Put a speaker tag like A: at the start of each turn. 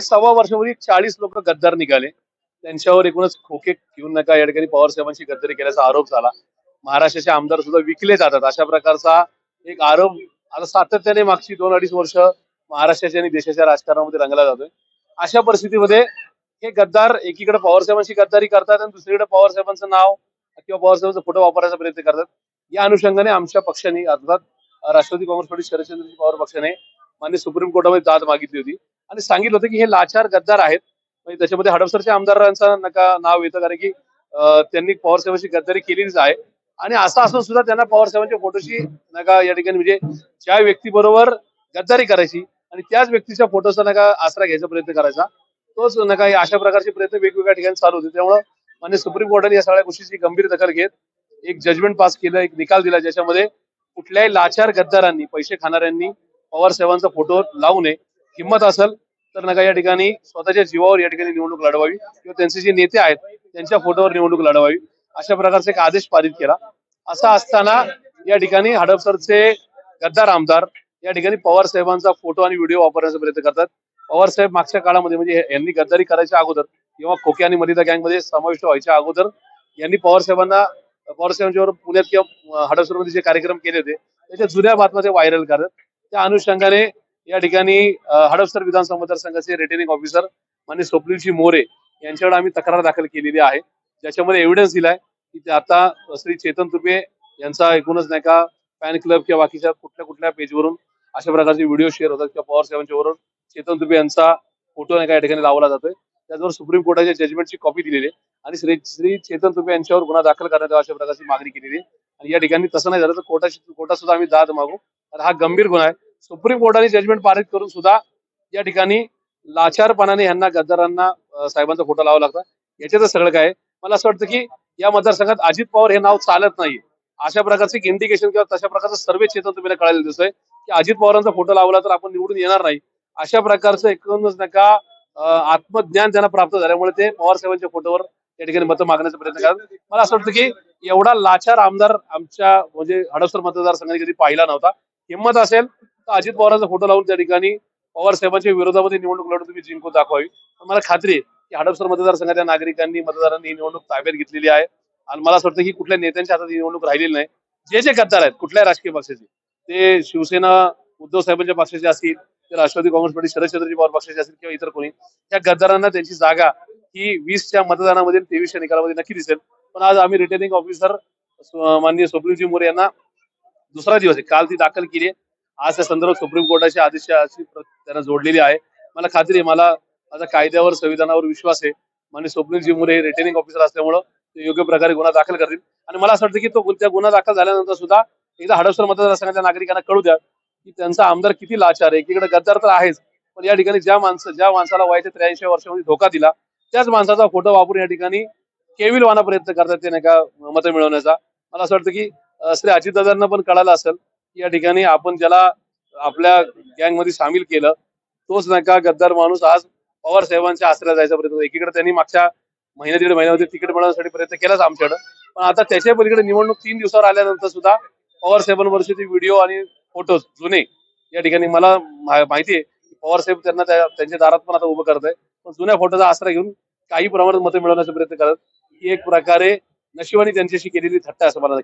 A: सव्वा वर्षापूर्वी चाळीस लोक गद्दार निघाले. त्यांच्यावर एकूणच खोके घेऊन नका या ठिकाणी पवारसाहेबांची गद्दारी केल्याचा आरोप झाला. महाराष्ट्राचे आमदार सुद्धा विकले जातात. अशा प्रकारचा एक आरोप आता सातत्याने मागची दोन अडीच वर्ष महाराष्ट्राच्या आणि देशाच्या राजकारणामध्ये रंगला जातोय. अशा परिस्थितीमध्ये हे गद्दार एकीकडे पवारसाहेबांची गद्दारी करतात आणि दुसरीकडे पवारसाहेबांचं नाव किंवा पवारसाहेबांचा फोटो वापरायचा प्रयत्न करतात. या अनुषंगाने आमच्या पक्षाने अर्थात राष्ट्रवादी काँग्रेस पार्टी शरदचंद्रजी पवार पक्षाने मान्य सुप्रीम कोर्टामध्ये दाद मागितली होती. आणि सांगितलं होतं की हे लाचार गद्दार आहेत. म्हणजे त्याच्यामध्ये हडपसरच्या आमदारांचा नका नाव येतं कारण की त्यांनी पवार साहेबांची गद्दारी केलेलीच आहे. आणि असं असून सुद्धा त्यांना पवार साहेबांच्या फोटोशी नका या ठिकाणी म्हणजे ज्या व्यक्तीबरोबर गद्दारी करायची आणि त्याच व्यक्तीच्या फोटोचा नका आसरा घ्यायचा प्रयत्न करायचा. तोच नका या अशा प्रकारचे प्रयत्न वेगवेगळ्या ठिकाणी चालू होते. त्यामुळं मान्य सुप्रीम कोर्टाने या सगळ्या गोष्टीची गंभीर दखल घेत एक जजमेंट पास केलं एक निकाल दिला ज्याच्यामध्ये कुठल्याही लाचार गद्दारांनी पैसे खाणाऱ्यांनी पवार साहेबांचा फोटो लावू नये. हिंमत असेल तर नका या ठिकाणी स्वतःच्या जीवावर या ठिकाणी निवडणूक लढवावी. किंवा त्यांचे जे नेते आहेत त्यांच्या फोटोवर निवडणूक लढवावी. अशा प्रकारचा एक आदेश पारित केला. असा असताना या ठिकाणी हडपसरचे गद्दार आमदार या ठिकाणी पवार साहेबांचा फोटो आणि व्हिडिओ वापरण्याचा प्रयत्न करतात. पवार साहेब मागच्या काळामध्ये म्हणजे यांनी गद्दारी करायच्या अगोदर किंवा खोके आणि मलिदा गँगमध्ये समाविष्ट व्हायच्या अगोदर यांनी पवार साहेबांना पवार साहेबांच्यावर पुण्यात किंवा हडपसरमध्ये जे कार्यक्रम केले होते त्याच्या जुन्या बातम्या ते व्हायरल करत त्या अनुषंगाने या ठिकाणी हडपसर विधानसभा मतदारसंघाचे रिटर्निंग ऑफिसर मान्य स्वप्नीलजी मोरे यांच्याकडे आम्ही तक्रार दाखल केलेली आहे. ज्याच्यामध्ये एव्हिडन्स दिलाय की ते आता श्री चेतन तुपे यांचा एकूणच नाही का फॅन क्लब किंवा बाकीच्या कुठल्या कुठल्या पेजवरून अशा प्रकारचे व्हिडिओ शेअर होतात किंवा पॉवर सेवनच्या वरून चेतन तुपे यांचा फोटो नाही का या ठिकाणी लावला जातोय. त्याचबरोबर सुप्रीम कोर्टाच्या जजमेंटची कॉपी दिलेली आहे. आणि श्री श्री चेतन तुपे यांच्यावर गुन्हा दाखल करण्यात अशा प्रकारची मागणी केलेली आहे. आणि या ठिकाणी तसं नाही झालं तर कोर्टा कोर्टा सुद्धा आम्ही दाद मागू. तर हा गंभीर गुन्हा आहे. सुप्रीम कोर्टाने जजमेंट पारित करून सुद्धा या ठिकाणी लाचारपणाने यांना गद्दारांना साहेबांचा फोटो लावा लागता याच्यातच सगळं काय मला असं वाटतं की या मतदारसंघात अजित पवार हे नाव चालत नाही अशा प्रकारचे इंडिकेशन किंवा तशा प्रकारचं सर्वे चेतन तुम्हाला कळायला दिसतोय की अजित पवारांचा फोटो लावला तर आपण निवडून येणार नाही. अशा प्रकारचं एकूणच नका आत्मज्ञान त्यांना प्राप्त झाल्यामुळे ते पवार साहेबांच्या फोटोवर या ठिकाणी मतं मागण्याचा प्रयत्न करतात. मला असं वाटतं की एवढा लाचार आमदार आमच्या म्हणजे हडपसर मतदारसंघाने कधी पाहिला नव्हता. हिंमत असेल तर अजित पवारांचा फोटो लावून त्या ठिकाणी पवार साहेबांच्या विरोधामध्ये निवडणूक लढून तुम्ही जिंकून दाखवावी. पण मला खात्री आहे की हडपसर मतदारसंघाच्या नागरिकांनी मतदारांनी ही निवडणूक ताब्यात घेतलेली आहे. आणि मला असं वाटतं की कुठल्या नेत्यांच्या हातात ही निवडणूक राहिलेली नाही. जे जे गद्दार आहेत कुठल्या राजकीय पक्षाचे. ते शिवसेना उद्धव साहेबांच्या पक्षाचे असतील ते राष्ट्रवादी काँग्रेस पार्टी शरदचंद्रजी पवार पक्षाचे असतील किंवा इतर कोणी. त्या गद्दारांना त्यांची जागा ही वीसच्या मतदानामध्ये तेवीसच्या निकालामध्ये नक्की दिसेल. पण आज आम्ही रिटर्निंग ऑफिसर माननीय स्वप्नीलजी मोरे यांना दुसरा दिवस आहे. काल ती दाखल केली आज त्या संदर्भात सुप्रीम कोर्टाच्या आदेशाची त्यांना जोडलेली आहे. मला खात्री आहे मला माझा कायद्यावर संविधानावर विश्वास आहे. माननीय स्वप्नीलजी मोरे रिटर्निंग ऑफिसर असल्यामुळं ते योग्य प्रकारे गुन्हा दाखल करतील. आणि मला असं वाटतं की तो त्या गुन्हा दाखल झाल्यानंतर सुद्धा एकदा हडपसर मतदारसंघाच्या नागरिकांना कळू द्या की त्यांचा आमदार किती लाचार आहे. एकीकडे गद्दार तर आहेच पण या ठिकाणी ज्या माणसं ज्या माणसाला वयाच्या त्र्याऐंशी वर्षामध्ये धोका दिला त्याच माणसाचा फोटो वापरून या ठिकाणी केविलवाना प्रयत्न करतात ते नाही का मतं मिळवण्याचा. मला असं वाटतं की श्री अजितदादांना पण कळालं असेल की या ठिकाणी आपण ज्याला आपल्या गँगमध्ये सामील केलं तोच नाही का गद्दार माणूस आज पवार साहेबांच्या आश्रयात जायचा प्रयत्न एकीकडे त्यांनी मागच्या महिन्या दीड महिन्यामध्ये तिकीट मिळवण्यासाठी प्रयत्न केलाच आमच्याकडे. पण आता त्याच्या पलीकडे निवडणूक तीन दिवसावर आल्यानंतर सुद्धा पवार साहेबांवरचे ते व्हिडिओ आणि फोटोज जुने या ठिकाणी मला माहिती आहे पवार साहेब त्यांना त्यांच्या दारात पण आता उभं करत आहे जुन्या फोटोचा आसरा घेऊन काही प्रमाणात मतं मिळवण्याचा प्रयत्न करत ही एक प्रकारे नशिबाने त्यांच्याशी केलेली थट्टा असं मला